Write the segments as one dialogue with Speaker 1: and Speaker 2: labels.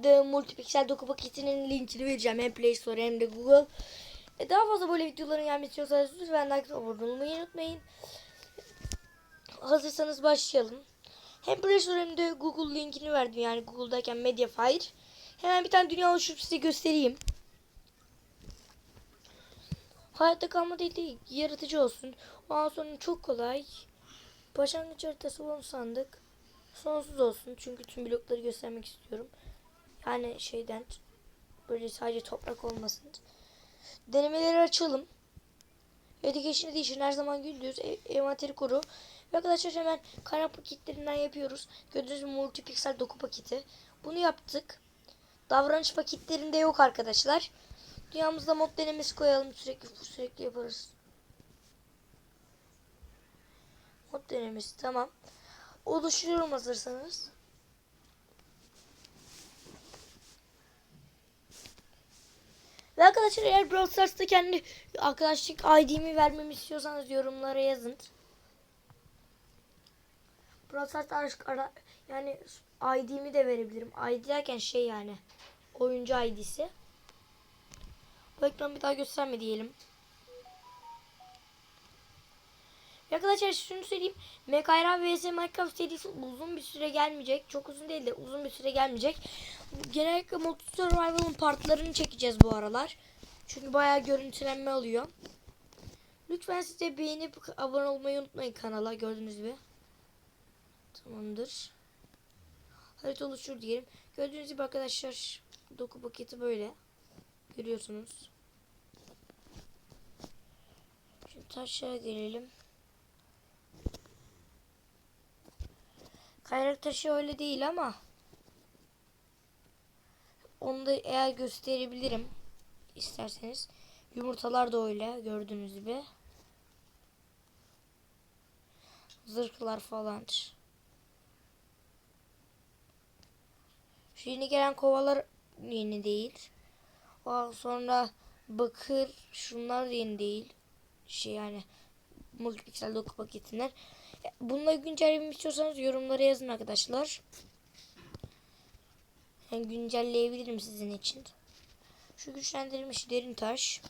Speaker 1: kullandığım multipiksel doku paketinin linkini vereceğim. Hem Play Store hem de Google. E, daha fazla böyle videoların gelmesi istiyorsanız lütfen like abone olmayı unutmayın. Hazırsanız başlayalım. Hem Play Store hem de Google linkini verdim. Yani Google'dayken Mediafire. Hemen bir tane dünya oluşturup size göstereyim. Hayatta kalma değil de yaratıcı olsun. Ondan sonra çok kolay. Başlangıç haritası onu sandık. Sonsuz olsun çünkü tüm blokları göstermek istiyorum. Yani şeyden böyle sadece toprak olmasın. Denemeleri açalım. Education Edition her zaman gündüz. E envanteri koru. Ve arkadaşlar hemen kaynak paketlerinden yapıyoruz. Gördüğünüz gibi multipiksel doku paketi. Bunu yaptık. Davranış paketlerinde yok arkadaşlar. Dünyamızda mod denemesi koyalım. Sürekli sürekli yaparız. Mod denemesi tamam. Oluşturuyorum hazırsanız. Arkadaşlar eğer Brawl Stars'ta kendi arkadaşlık ID'mi vermemi istiyorsanız yorumlara yazın. Brawl Stars'ta ara, yani ID'mi de verebilirim. ID derken şey yani oyuncu ID'si. Bu ekranı bir daha gösterme diyelim. Ve Arkadaşlar şunu söyleyeyim. Mekayra vs Minecraft serisi uzun bir süre gelmeyecek. Çok uzun değil de uzun bir süre gelmeyecek. Genellikle Multi Survival'ın partlarını çekeceğiz bu aralar. Çünkü bayağı görüntülenme alıyor. Lütfen siz de beğenip abone olmayı unutmayın kanala gördüğünüz gibi. Tamamdır. Harita oluştur diyelim. Gördüğünüz gibi arkadaşlar doku paketi böyle. Görüyorsunuz. Şimdi taşlara gelelim. Kayrak taşı öyle değil ama onu da eğer gösterebilirim isterseniz. Yumurtalar da öyle gördüğünüz gibi. Zırhlar falan. Şu yeni gelen kovalar yeni değil. Ondan sonra bakır şunlar yeni değil. Şey yani multipiksel doku paketinden. Bununla güncelleme istiyorsanız yorumlara yazın arkadaşlar. Yani güncelleyebilirim sizin için. Şu güçlendirilmiş derin taş.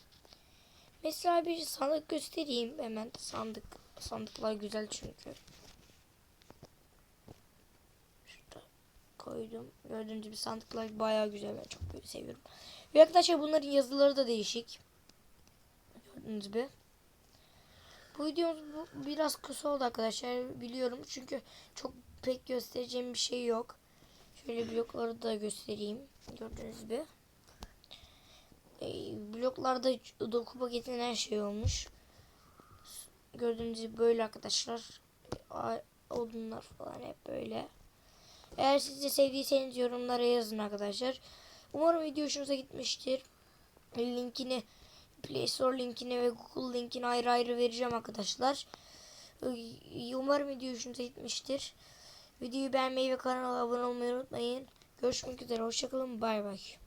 Speaker 1: Mesela bir sandık göstereyim hemen. Sandık sandıklar güzel çünkü. Şurada koydum. Gördüğünüz gibi sandıklar bayağı güzel. Ben çok seviyorum. Ve arkadaşlar bunların yazıları da değişik. Gördüğünüz gibi. Bu videomuz bu, biraz kısa oldu arkadaşlar biliyorum çünkü çok pek göstereceğim bir şey yok. Şöyle blokları da göstereyim gördüğünüz gibi. E, bloklarda doku paketinin her şey olmuş. Gördüğünüz gibi böyle arkadaşlar. Odunlar falan hep böyle. Eğer siz de sevdiyseniz yorumlara yazın arkadaşlar. Umarım video hoşunuza gitmiştir. Linkini Play Store linkini ve Google linkini ayrı ayrı vereceğim arkadaşlar. Umarım video hoşunuza gitmiştir. Videoyu beğenmeyi ve kanala abone olmayı unutmayın. Görüşmek üzere. Hoşçakalın. Bay bay.